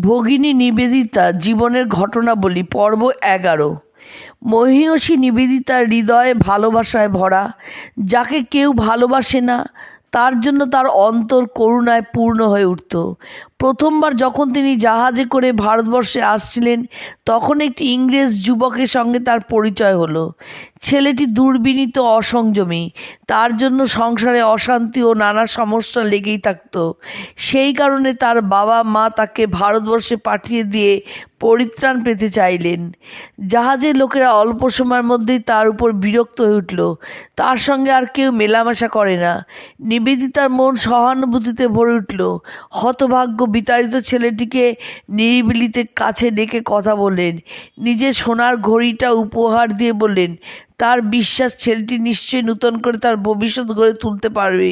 ভগিনী নিবেদিতা জীবনের ঘটনাবলী, পর্ব এগারো। মহিয়সী নিবেদিতার হৃদয় ভালোবাসায় ভরা, যাকে কেউ ভালোবাসে না, তার জন্য তার অন্তর করুণায় পূর্ণ হয়ে উঠত। প্রথমবার যখন তিনি জাহাজে করে ভারতবর্ষে আসছিলেন, তখন একটি ইংরেজ যুবকের সঙ্গে তার পরিচয় হলো। ছেলেটি দুর্বিনীত অসংযমী, তার জন্য সংসারে অশান্তি ও নানা সমস্যা লেগেই থাকত। সেই কারণে তার বাবা মা তাকে ভারতবর্ষে পাঠিয়ে দিয়ে পরিত্রাণ পেতে চাইলেন। জাহাজের লোকেরা অল্প সময়ের মধ্যেই তার উপর বিরক্ত হয়ে উঠল। তার সঙ্গে আর কেউ মেলামেশা করে না। নিবেদিতার মন সহানুভূতিতে ভরে উঠল। হতভাগ্য বিতাড়িত ছেলেটিকে নিরিবিলিতে কাছে ডেকে কথা বললেন। নিজের সোনার ঘড়িটা উপহার দিয়ে বললেন তার বিশ্বাস ছেলেটি নিশ্চয়ই নূতন করে তার ভবিষ্যৎ গড়ে তুলতে পারবে।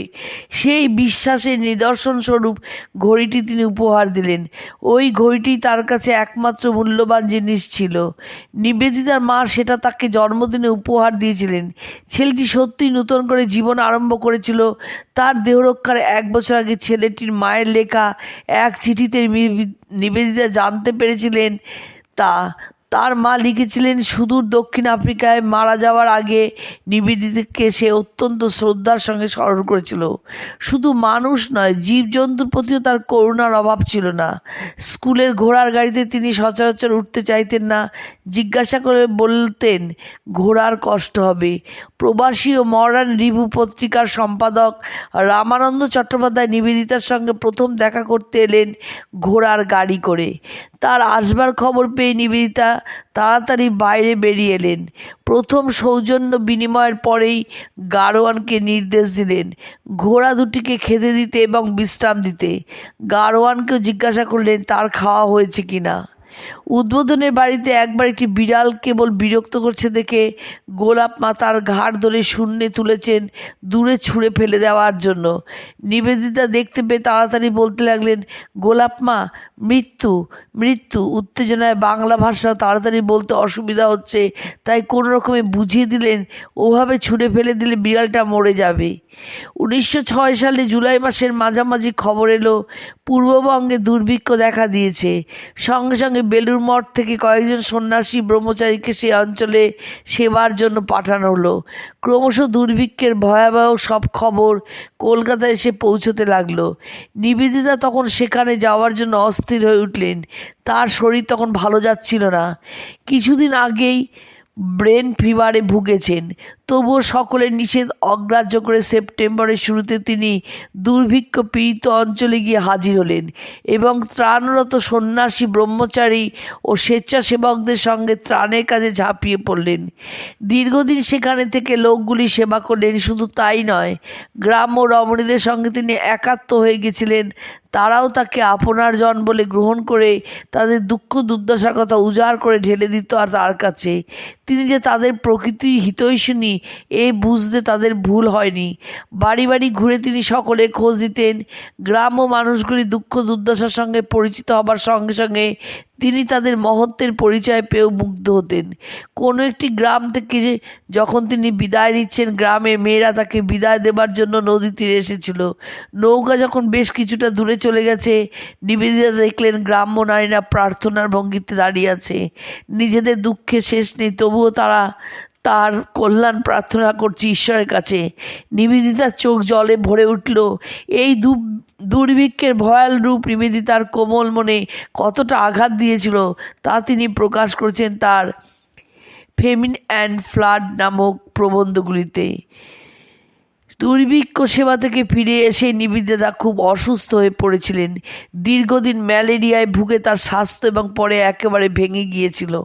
সেই বিশ্বাসের নিদর্শন স্বরূপ ঘড়িটি তিনি উপহার দিলেন। ওই ঘড়িটি তার কাছে একমাত্র মূল্যবান জিনিস ছিল। নিবেদিতার মা সেটা তাকে জন্মদিনে উপহার দিয়েছিলেন। ছেলেটি সত্যিই নূতন করে জীবন আরম্ভ করেছিল। তার দেহরক্ষার এক বছর আগে ছেলেটির মায়ের লেখা এক চিঠিতে নিবেদিতা জানতে পেরেছিলেন তা। তার মা লিখেছিলেন, সুদূর দক্ষিণ আফ্রিকায় মারা যাওয়ার আগে নিবেদিতাকে সে অত্যন্ত শ্রদ্ধার সঙ্গে স্মরণ করেছিল। শুধু মানুষ নয়, জীবজন্তুর প্রতিও তার করুণার অভাব ছিল না। স্কুলের ঘোড়ার গাড়িতে তিনি সচরাচর উঠতে চাইতেন না। জিজ্ঞাসা করে বলতেন, ঘোড়ার কষ্ট হবে। প্রবাসী ও মডার্ন রিভু পত্রিকার সম্পাদক রামানন্দ চট্টোপাধ্যায় নিবেদিতার সঙ্গে প্রথম দেখা করতে এলেন ঘোড়ার গাড়ি করে। তার আসবার খবর পেয়ে নিবেদিতা তাড়াতাড়ি বাইরে বেরিয়ে এলেন। প্রথম সৌজন্য বিনিময়ের পরেই গারোয়ানকে নির্দেশ দিলেন ঘোড়া দুটিকে খেতে দিতে এবং বিশ্রাম দিতে। গারোয়ানকেও জিজ্ঞাসা করলেন, তার খাওয়া হয়েছে কিনা? উদ্বোধনের বাড়িতে একবার একটি বিড়াল কেবল বিরক্ত করছে দেখে গোলাপ মা তার ঘাড় ধরে শূন্যে তুলেছেন দূরে ছুঁড়ে ফেলে দেওয়ার জন্য। নিবেদিতা দেখতে পেয়ে তাড়াতাড়ি বলতে লাগলেন, গোলাপ মা, মৃত্যু মৃত্যু। উত্তেজনায় বাংলা ভাষা তাড়াতাড়ি বলতে অসুবিধা হচ্ছে, তাই কোনো রকমে বুঝিয়ে দিলেন, ওভাবে ছুঁড়ে ফেলে দিলে বিড়ালটা মরে যাবে। উনিশশো ছয় সালে জুলাই মাসের মাঝামাঝি খবর এলো, পূর্ববঙ্গে দুর্ভিক্ষ দেখা দিয়েছে। সঙ্গে সঙ্গে বেলুর মঠ থেকে কয়েকজন সন্ন্যাসী ব্রহ্মচারীকে সেই অঞ্চলে সেবার জন্য পাঠানো হলো। ক্রমশ দুর্ভিক্ষের ভয়াবহ সব খবর কলকাতায় এসে পৌঁছতে লাগল। নিবেদিতা তখন সেখানে যাওয়ার জন্য অস্থির হয়ে উঠলেন। তার শরীর তখন ভালো যাচ্ছিল না। কিছুদিন আগেই ব্রেন ফিভারে ভুগেছেন। তবুও সকলের নিষেধ অগ্রাহ্য করে সেপ্টেম্বরের শুরুতে তিনি দুর্ভিক্ষ পীড়িত অঞ্চলে গিয়ে হাজির হলেন এবং ত্রাণরত সন্ন্যাসী, ব্রহ্মচারী ও স্বেচ্ছাসেবকদের সঙ্গে ত্রাণের কাজে ঝাঁপিয়ে পড়লেন। দীর্ঘদিন সেখানে থেকে লোকগুলি সেবা করলেন, শুধু তাই নয় গ্রাম ও রমণীদের সঙ্গে তিনি একাত্ম হয়ে গেছিলেন। তারাও তাকে আপনার জন বলে গ্রহণ করে তাদের দুঃখ দুর্দশার কথা উজাড় করে ঢেলে দিত আর তার কাছে। তিনি যে তাদের প্রকৃতির হিতৈষিণী এ বুঝতে তাদের ভুল হয়নি। বাড়ি বাড়ি ঘুরে তিনি সকলে খোঁজ দিতেন গ্রাম ও মানুষগুলি দুঃখ দুর্দশার সঙ্গে পরিচিত হবার সঙ্গে সঙ্গে তিনি তাদের মহত্বের পরিচয় পেয়েও মুগ্ধ হতেন। কোনো একটি গ্রাম থেকে যখন তিনি বিদায় নিচ্ছেন গ্রামের মেয়েরা তাকে বিদায় দেবার জন্য নদী তীরে এসেছিল। নৌকা যখন বেশ কিছুটা দূরে চলে গেছে, নিবেদিতা দেখলেন গ্রাম্য নারীরা প্রার্থনার ভঙ্গিতে দাঁড়িয়ে আছে। নিজেদের দুঃখে শেষ নেই, তবুও তারা তার কল্যাণ প্রার্থনা করছি ঈশ্বরের কাছে। নিবেদিতার চোখ জলে ভরে উঠল। এই দু, দুর্ভিক্ষের ভয়াল রূপ নিবেদিতার কোমল মনে কতটা আঘাত দিয়েছিল তা তিনি প্রকাশ করেছেন তার ফেমিন অ্যান্ড ফ্লাড নামক প্রবন্ধগুলিতে। দুর্ভিক্ষ সেবা থেকে ফিরে এসে নিবেদিতা খুব অসুস্থ হয়ে পড়েছিলেন। দীর্ঘদিন ম্যালেরিয়ায় ভুগে তার স্বাস্থ্য এবং পরে একেবারে ভেঙে গিয়েছিল।